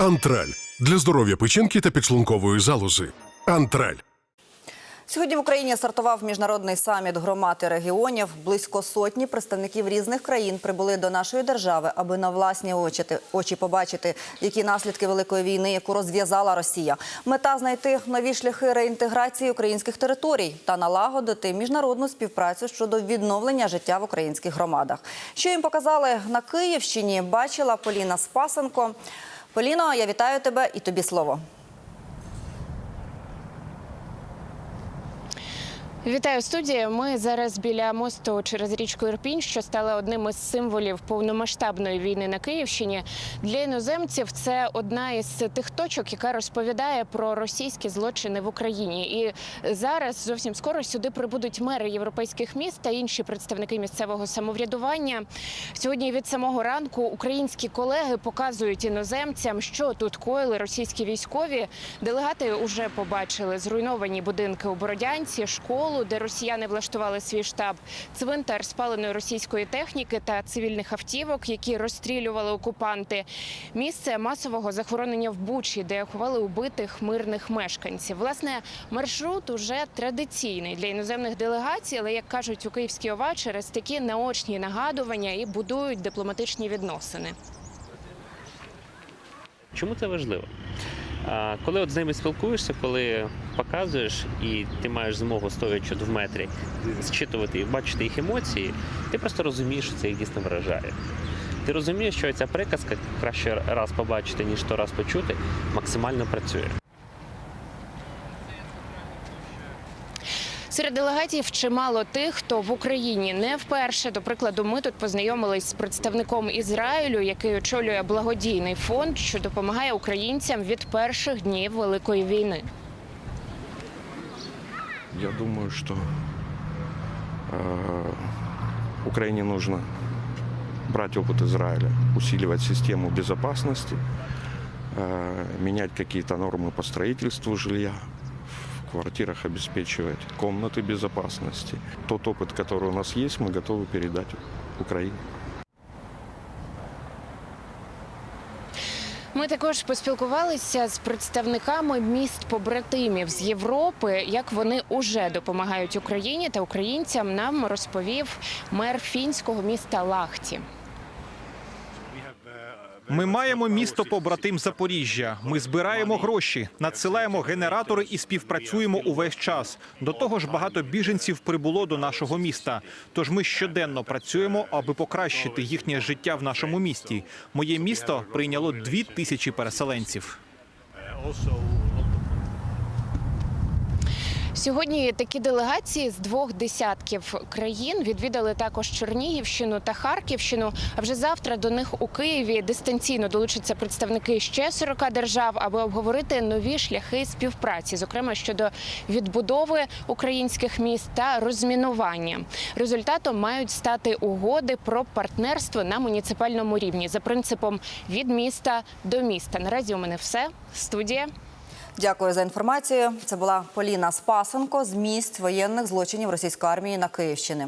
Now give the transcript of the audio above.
Антраль для здоров'я печінки та підшлункової залози. Антраль. Сьогодні в Україні стартував міжнародний саміт громад і регіонів. Близько сотні представників різних країн прибули до нашої держави, аби на власні очі, очі побачити, які наслідки великої війни, яку розв'язала Росія. Мета знайти нові шляхи реінтеграції українських територій та налагодити міжнародну співпрацю щодо відновлення життя в українських громадах. Що їм показали на Київщині, бачила Поліна Спасенко. Поліно, я вітаю тебе і тобі слово. Вітаю студія. Ми зараз біля мосту через річку Ірпінь, що стала одним із символів повномасштабної війни на Київщині. Для іноземців це одна із тих точок, яка розповідає про російські злочини в Україні. І зараз зовсім скоро сюди прибудуть мери європейських міст та інші представники місцевого самоврядування. Сьогодні від самого ранку українські колеги показують іноземцям, що тут коїли російські військові. Делегати вже побачили зруйновані будинки у Бородянці, школу, де росіяни влаштували свій штаб, цвинтар спаленої російської техніки та цивільних автівок, які розстрілювали окупанти. Місце масового захоронення в Бучі, де ховали убитих мирних мешканців. Власне, маршрут уже традиційний для іноземних делегацій, але як кажуть у Київській ОВА, через такі наочні нагадування і будують дипломатичні відносини. Чому це важливо? Коли от з ними спілкуєшся, коли показуєш і ти маєш змогу стоячи в метрі зчитувати і бачити їх емоції, ти просто розумієш, що це їх дійсно вражає. Ти розумієш, що ця приказка краще раз побачити, ніж сто раз почути, максимально працює. Серед делегатів чимало тих, хто в Україні не вперше. До прикладу, ми тут познайомились з представником Ізраїлю, який очолює благодійний фонд, що допомагає українцям від перших днів великої війни. Я думаю, что э, Украине нужно брать опыт Израиля, усиливать систему безопасности, э, менять какие-то нормы по строительству жилья, в квартирах обеспечивать комнаты безопасности. Тот опыт, который у нас есть, мы готовы передать Украине. Ми також поспілкувалися з представниками міст побратимів з Європи. Як вони уже допомагають Україні та українцям, нам розповів мер фінського міста Лахті. Ми маємо місто побратим Запоріжжя. Ми збираємо гроші, надсилаємо генератори і співпрацюємо увесь час. До того ж, багато біженців прибуло до нашого міста. Тож ми щоденно працюємо, аби покращити їхнє життя в нашому місті. Моє місто прийняло дві тисячі переселенців. Сьогодні такі делегації з двох десятків країн відвідали також Чернігівщину та Харківщину. А вже завтра до них у Києві дистанційно долучаться представники ще 40 держав, аби обговорити нові шляхи співпраці, зокрема щодо відбудови українських міст та розмінування. Результатом мають стати угоди про партнерство на муніципальному рівні за принципом від міста до міста. Наразі у мене все. Студія. Дякую за інформацію. Це була Поліна Спасенко з місць воєнних злочинів російської армії на Київщині.